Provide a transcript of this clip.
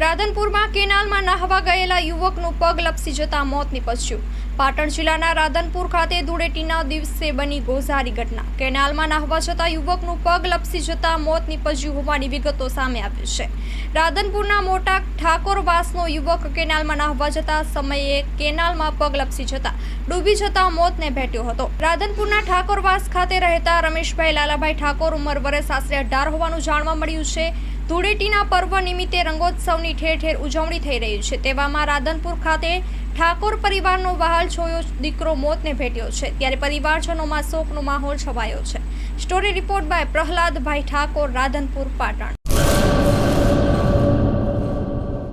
રાધનપુરમાં કેનાલમાં નહાવા ગયેલા યુવકનું પગ લપસી જતા મોત નીપજ્યું. પાટણ જિલ્લાના રાધનપુર ખાતે ધૂળેટીના દિવસે બની ગોઝારી ઘટના. કેનાલમાં નહાવા જતા યુવકનું પગ લપસી જતા મોત નીપજ્યું હોવાની વિગતો સામે આવી છે. રાધનપુરના મોટા ઠાકોરવાસનો યુવક કેનાલમાં નહાવા જતા સમયે કેનાલમાં પગ લપસી જતા ડૂબી જતા મોતને ભેટ્યો હતો. રાધનપુરના ઠાકોરવાસ ખાતે રહેતા રમેશભાઈ લાલાભાઈ ઠાકોર ઉંમર વર્ષ આશરે અઢાર હોવાનું જાણવા મળ્યું છે. ધૂળેટીના પર્વ નિમિત્તે રંગોત્સવની ઠેર ઠેર ઉજવણી થઈ રહી છે. તેવામાં રાધનપુર ખાતે ઠાકોર પરિવારનો વહાલ છોયો દીકરો મોતને ભેટ્યો છે. ત્યારે પરિવારજનોમાં શોકનો માહોલ છવાયો છે. Story report by Prahladbhai Thakor, Radhanpur, Patan.